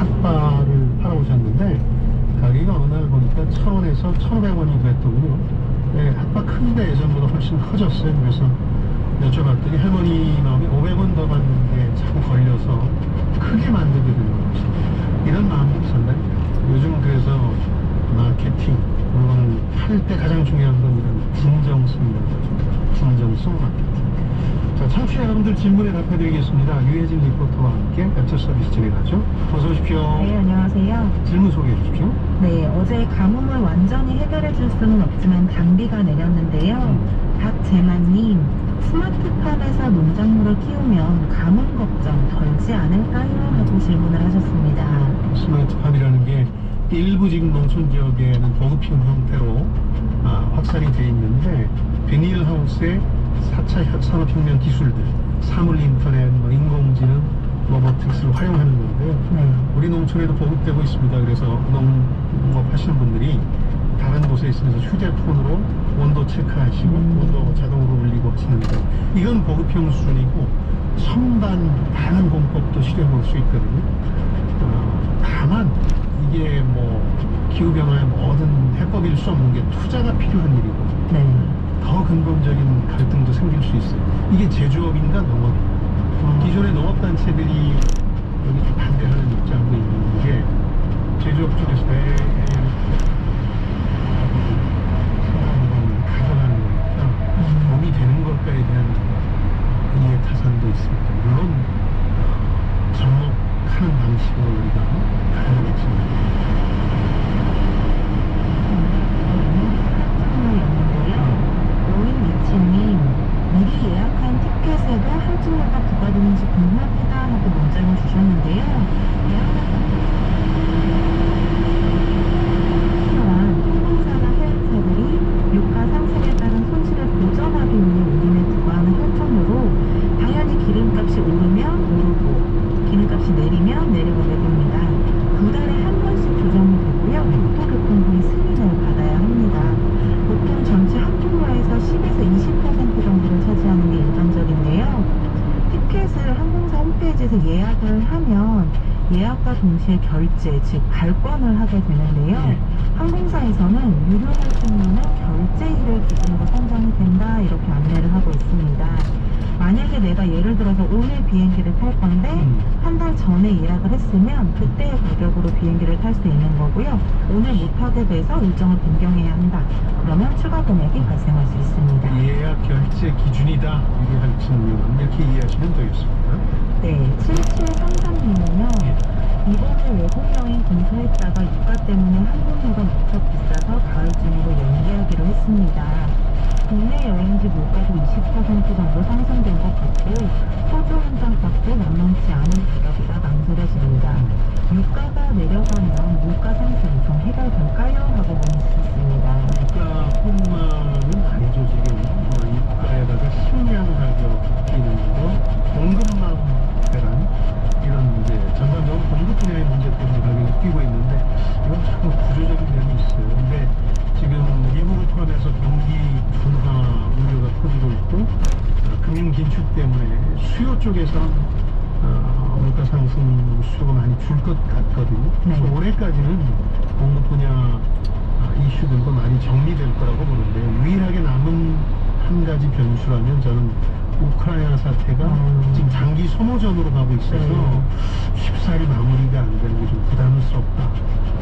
핫바를 팔아오셨는데 가격이 어느 날 보니까 천원에서 천오백 원이 됐더군요. 네, 핫바 큰데 예전보다 훨씬 커졌어요. 그래서 여쭤봤더니 할머니 마음에 500원 더 받는 게 자꾸 걸려서 크게 만들게 되는 거죠. 이런 마음도 있었나요? 요즘 그래서 마케팅, 물건을 팔 때 가장 중요한 건 이런 진정성이라고 하죠. 진정성 마케팅. 자, 청취자 여러분들 질문에 답해드리겠습니다. 유혜진 리포터와 함께 웹처 서비스 진행하죠. 어서 오십시오. 네, 안녕하세요. 질문 소개해 주십시오. 네, 어제 가뭄을 완전히 해결해 줄 수는 없지만 단비가 내렸는데요. 박재만님, 스마트팜에서 농작물을 키우면 가뭄 걱정 덜지 않을까요? 하고 질문을 하셨습니다. 스마트팜이라는 게 일부 지금 농촌 지역에는 보급형 형태로 아, 확산이 돼 있는데 비닐하우스의 4차 산업혁명 기술들, 사물 인터넷, 뭐 인공지능, 로보틱스를 활용하는 건데요. 네. 우리 농촌에도 보급되고 있습니다. 그래서 농업 하시는 분들이 다른 곳에 있으면서 휴대폰으로 온도 체크하시고 음. 온도 자동으로 올리고 하시는데 이건 보급형 수준이고 첨단 다른 공법도 실행할 수 있거든요. 어, 다만 이게 뭐 기후변화에 뭐든 해법일 수 없는 게 투자가 필요한 일이고 네. 더 근본적인 갈등도 생길 수 있어요. 이게 제조업인가 농업인가? 기존의 농업단체들이 여기 좀 반대하는 입장도 있는 게 제조업 쪽에서 내 가져가는 거니까 몸이 되는 걸까에 대한 이해 타산도 있습니다. 물론 어, 접목하는 방식으로 우리가 가야겠지만 였는데요. 오인 미치님, 미리 예약한 티켓에도 할증료가 부과되는지 궁금합니다. 하고 문자를 주셨는데요. 예약한 항공사나 해외차들이 유가 상승에 따른 손실을 보전하기 위해 운임에 부과하는 할증료로 당연히 기름값이 오르면 오르고 기름값이 내리면 내리게 됩니다. 두 달에 한 번씩 조정이 되고요. 국토교통부의 승인을 받아야 합니다. 보통 전체 항공료에서 10에서 20% 정도를 차지하는 게 일반적인데요. 티켓을 항공사 홈페이지에서 예약을 하면 예약과 동시에 결제, 즉 발권을 하게 되는데요. 예. 항공사에서는 유료 할증료는 결제일을 기준으로 산정이 된다 이렇게 안내를 하고 있습니다. 만약에 내가 예를 들어서 오늘 비행기를 탈 건데 음. 한달 전에 예약을 했으면 그때의 가격으로 비행기를 탈 수 있는 거고요. 오늘 못 타게 돼서 일정을 변경해야 한다. 그러면 추가 금액이 발생할 수 있습니다. 예약 결제 기준이다 유료 할증료는 이렇게 이해하시면 되겠습니다. 네, 7733님은요. 이번에 외국 여행 검사했다가 유가 때문에 항공료가 무척 비싸서 가을 중으로 연기하기로 했습니다. 국내 여행지 물가도 20% 정도 상승된 것 같고 소주 한 잔 값도 만만치 않은 가격이라 망설여집니다. 유가가 내려가면 물가 상승 좀 해결될까요? 하고 문의주셨습니다. 물가뿐만은 아니죠 지금 어, 이가에다가 식량 가격 뛰는 거 공급망 대란 이런 이제 전반적으로 공급 분야의 문제 때문에 가격이 뛰고 있는데 이건 자꾸 구조적인 면이 있어요 근데 지금 미국을 포함해서 경기 둔화 우려가 커지고 있고 어, 금융 긴축 때문에 수요 쪽에서는 어, 물가 상승 수요가 많이 줄 것 같거든요. 그래서 네. 올해까지는 공급 분야 아, 이슈들도 많이 정리될 거라고 보는데 유일하게 남은 한 가지 변수라면 저는 우크라이나 사태가 음. 지금 장기 소모전으로 가고 있어서 네. 쉽사리 마무리가 안 되는 게 좀 부담스럽다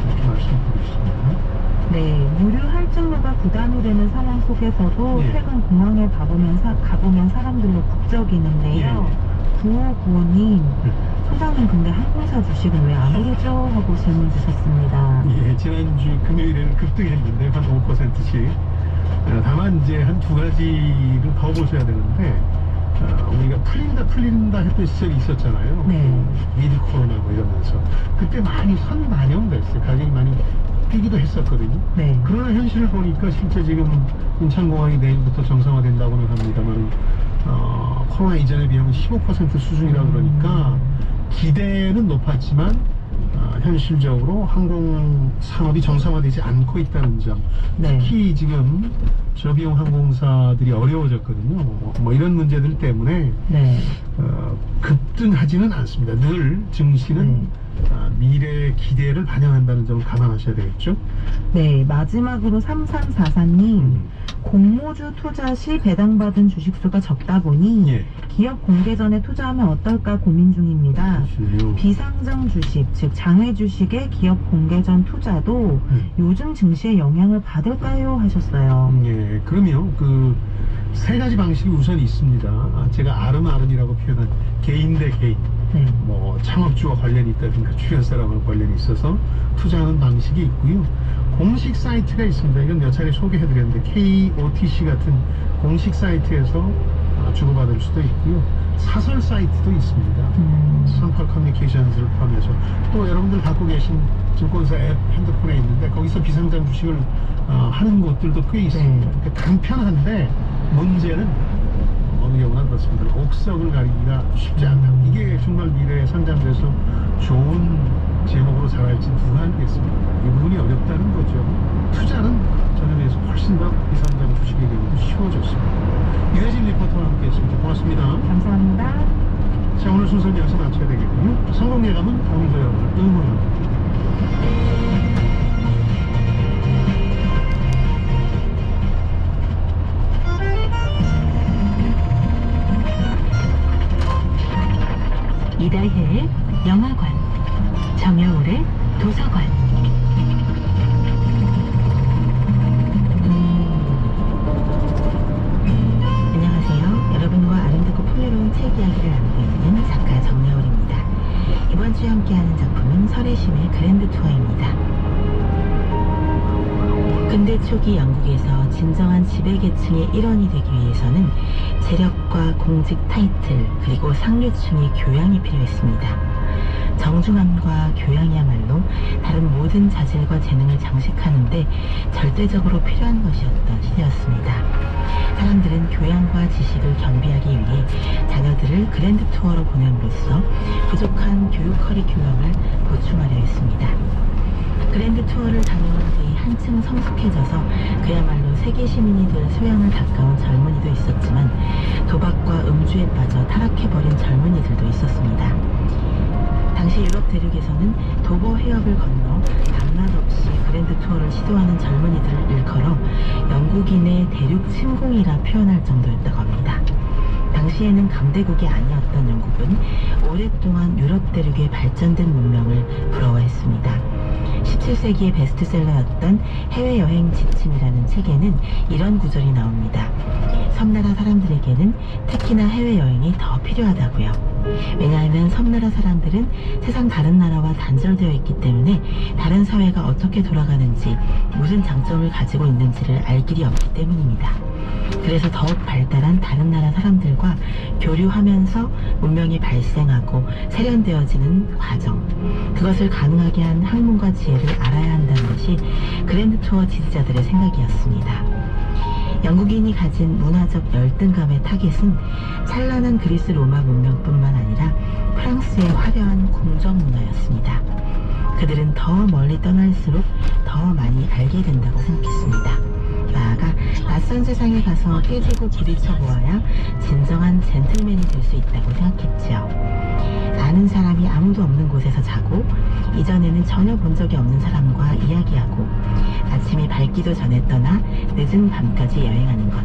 이렇게 말씀드리겠습니다. 네, 무료 할증료가 부담이 되는 상황 속에서도 예. 최근 공항에 가보면, 사, 가보면 사람들로 북적이는데요. 예. 9595님, 소장님 근데 항공사 주식은 왜 안 오르죠? 하고 질문 주셨습니다. 예, 지난주 금요일에는 급등했는데 한 5%씩. 어, 다만 이제 한 두 가지를 더 보셔야 되는데 어, 우리가 풀린다 풀린다 했던 시절이 있었잖아요. 네. 미드 코로나 뭐 이러면서 그때 많이 선 반영됐어요. 가격이 많이 뛰기도 했었거든요. 네. 그러나 현실을 보니까 실제 지금 인천공항이 내일부터 정상화된다고는 합니다만 어, 코로나 이전에 비하면 15% 수준이라 그러니까 기대는 높았지만 어, 현실적으로 항공 산업이 정상화되지 않고 있다는 점 네. 특히 지금 저비용 항공사들이 어려워졌거든요 뭐 이런 문제들 때문에 네. 어, 급등하지는 않습니다 늘 증시는 네. 아, 미래의 기대를 반영한다는 점을 감안하셔야 되겠죠. 네, 마지막으로 3344님. 음. 공모주 투자 시 배당받은 주식수가 적다 보니 예. 기업 공개 전에 투자하면 어떨까 고민 중입니다. 그렇군요. 비상장 주식, 즉 장외 주식의 기업 공개 전 투자도 음. 요즘 증시에 영향을 받을까요? 하셨어요. 예, 그러면 그세 가지 방식이 우선 있습니다. 아, 제가 아름아름이라고 표현한 개인 대 개인, 네. 뭐 창업주와 관련이 있다든가 주변 사람과 관련이 있어서 투자하는 방식이 있고요. 공식 사이트가 있습니다. 이건 몇 차례 소개해드렸는데 KOTC 같은 공식 사이트에서 아, 주고받을 수도 있고요. 사설 사이트도 있습니다. 음, 선팔 커뮤니케이션스를 포함해서 또 여러분들 갖고 계신 증권사 앱 핸드폰에 있는데 거기서 비상장 주식을 어, 하는 곳들도 꽤 있습니다. 네. 그러니까 간편한데 문제는 어느 경우나 그렇습니다. 옥석을 가리기가 쉽지 않다. 이게 정말 미래에 상장돼서 좋은 제목으로 자랄지 누가 알겠습니까? 이 부분이 어렵다는 거죠. 투자는 전에 비해서 훨씬 더 비상장 주식의 경우도 쉬워졌습니다. 유해진 리포터와 함께했습니다. 고맙습니다. 감사합니다. 자 오늘 순서는 여기서 마쳐야 되겠군요 성공 예감은 여러분을 응원합니다 이야기를 나누고 있는 작가 정여울입니다. 이번 주에 함께하는 작품은 설혜심의 그랜드 투어입니다. 근대 초기 영국에서 진정한 지배계층의 일원이 되기 위해서는 재력과 공직 타이틀 그리고 상류층의 교양이 필요했습니다. 정중함과 교양이야말로 다른 모든 자질과 재능을 장식하는데 절대적으로 필요한 것이었던 시대였습니다. 사람들은 교양과 지식을 겸비하기 위해 자녀들을 그랜드 투어로 보냄으로써 부족한 교육 커리큘럼을 보충하려 했습니다. 그랜드 투어를 다녀온 뒤 한층 성숙해져서 그야말로 세계 시민이 될 소양을 가까운 젊은이도 있었지만 도박과 음주에 빠져 타락해버린 젊은이들도 있었습니다. 당시 유럽 대륙에서는 도보 해협을 건너 밤낮 없이 그랜드 투어를 시도하는 젊은이들을 일컬어 영국인의 대륙 침공이라 표현할 정도였다고 합니다. 당시에는 강대국이 아니었던 영국은 오랫동안 유럽 대륙의 발전된 문명을 부러워했습니다. 17세기의 베스트셀러였던 해외여행 지침이라는 책에는 이런 구절이 나옵니다. 섬나라 사람들에게는 특히나 해외여행이 더 필요하다고요. 왜냐하면 섬나라 사람들은 세상 다른 나라와 단절되어 있기 때문에 다른 사회가 어떻게 돌아가는지 무슨 장점을 가지고 있는지를 알 길이 없기 때문입니다. 그래서 더욱 발달한 다른 나라 사람들과 교류하면서 문명이 발생하고 세련되어지는 과정. 그것을 가능하게 한 학문과 지혜를 알아야 한다는 것이 그랜드 투어 지지자들의 생각이었습니다. 영국인이 가진 문화적 열등감의 타겟은 찬란한 그리스 로마 문명뿐만 아니라 프랑스의 화려한 궁정 문화였습니다. 그들은 더 멀리 떠날수록 더 많이 알게 된다고 생각했습니다. 나아가 낯선 세상에 가서 깨지고 부딪혀 보아야 진정한 젠틀맨이 될 수 있다고 생각했지요. 아는 사람이 아무도 없는 곳에서 자고 이전에는 전혀 본 적이 없는 사람과 이야기하고 아침이 밝기도 전에 떠나 늦은 밤까지 여행하는 것.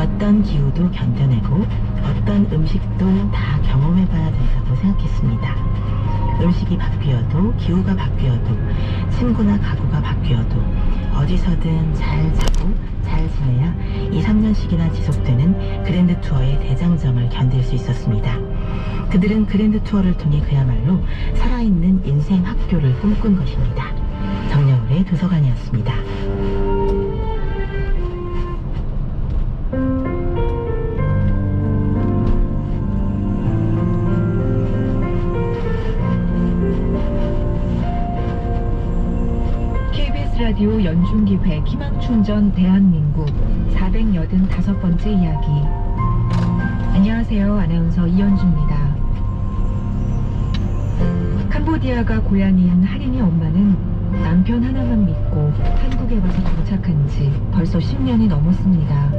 어떤 기후도 견뎌내고 어떤 음식도 다 경험해봐야 된다고 생각했습니다. 음식이 바뀌어도 기후가 바뀌어도 친구나 가구가 바뀌어도 어디서든 잘 자고 잘 지내야 2, 3년씩이나 지속되는 그랜드 투어의 대장정을 견딜 수 있었습니다. 그들은 그랜드 투어를 통해 그야말로 살아있는 인생 학교를 꿈꾼 것입니다. 정여울의 도서관이었습니다. KBS 라디오 연중기획 희망충전 대한민국 485번째 이야기 안녕하세요. 아나운서 이연주입니다. 캄보디아가 고향인 하린이 엄마는 남편 하나만 믿고 한국에 와서 도착한 지 벌써 10년이 넘었습니다.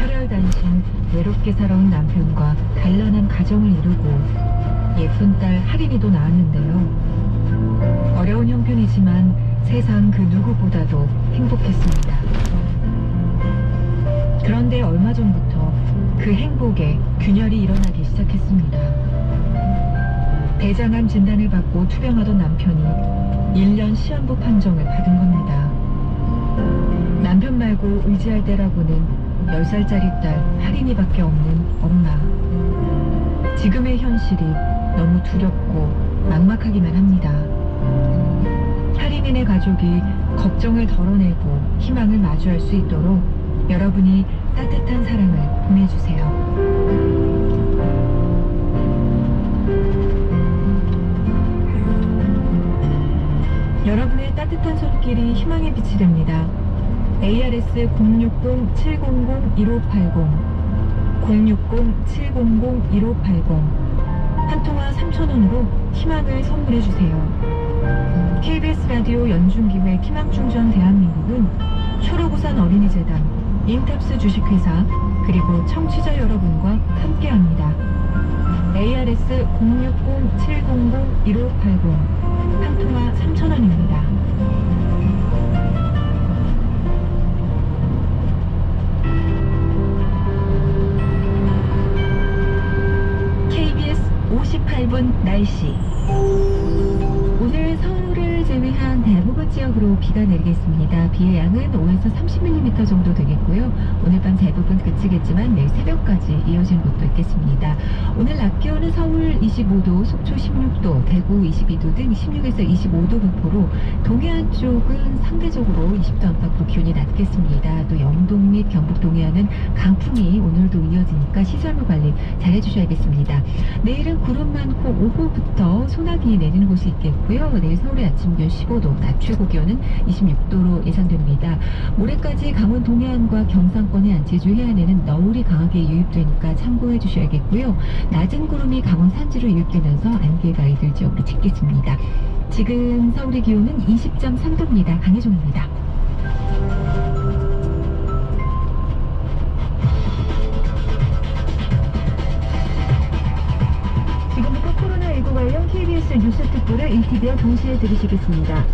혈혈단신 외롭게 살아온 남편과 단란한 가정을 이루고 예쁜 딸 하린이도 낳았는데요. 어려운 형편이지만 세상 그 누구보다도 행복했습니다. 그런데 얼마 전부터 그 행복에 균열이 일어나기 시작했습니다. 대장암 진단을 받고 투병하던 남편이 1년 시한부 판정을 받은 겁니다. 남편 말고 의지할 때라고는 10살짜리 딸 할인이밖에 없는 엄마. 지금의 현실이 너무 두렵고 막막하기만 합니다. 할인인의 가족이 걱정을 덜어내고 희망을 마주할 수 있도록 여러분이 따뜻한 사랑을 보내주세요. 여러분의 따뜻한 손길이 희망의 빛이 됩니다. ARS 060-700-1580 060-700-1580 한 통화 3,000원으로 희망을 선물해주세요. KBS 라디오 연중기획 희망충전 대한민국은 초록우산 어린이재단, 인탑스 주식회사, 그리고 청취자 여러분과 함께합니다. ARS 060-700-1580 한 통화 3,000원입니다. KBS 58분 날씨. 대부분 지역으로 비가 내리겠습니다. 비의 양은 5에서 30mm 정도 되겠고요. 오늘 밤 대부분 그치겠지만 내일 새벽까지 이어질 곳도 있겠습니다. 오늘 낮 기온은 서울 25도, 속초 16도, 대구 22도 등 16에서 25도 분포로 동해안 쪽은 상대적으로 20도 안팎으로 기온이 낮겠습니다. 또 영동 및 경북 동해안은 강풍이 오늘도 이어지니까 시설물 관리 잘 해주셔야겠습니다. 내일은 구름 많고 오후부터 소나기 내리는 곳이 있겠고요. 내일 서울의 아침 기온 15도, 낮 최고 기온은 26도로 예상됩니다. 모레까지 강원 동해안과 경상권의 안제주 해안에는 너울이 강하게 유입되니까 참고해 주셔야겠고요. 낮은 구름이 강원 산지로 유입되면서 안개가 이들 지역으로 짙겠습니다. 지금 서울의 기온은 20.3도입니다. 강혜종입니다. 지금부터 코로나19 관련 KBS 뉴스 특보를 1TV와 동시에 들으시겠습니다.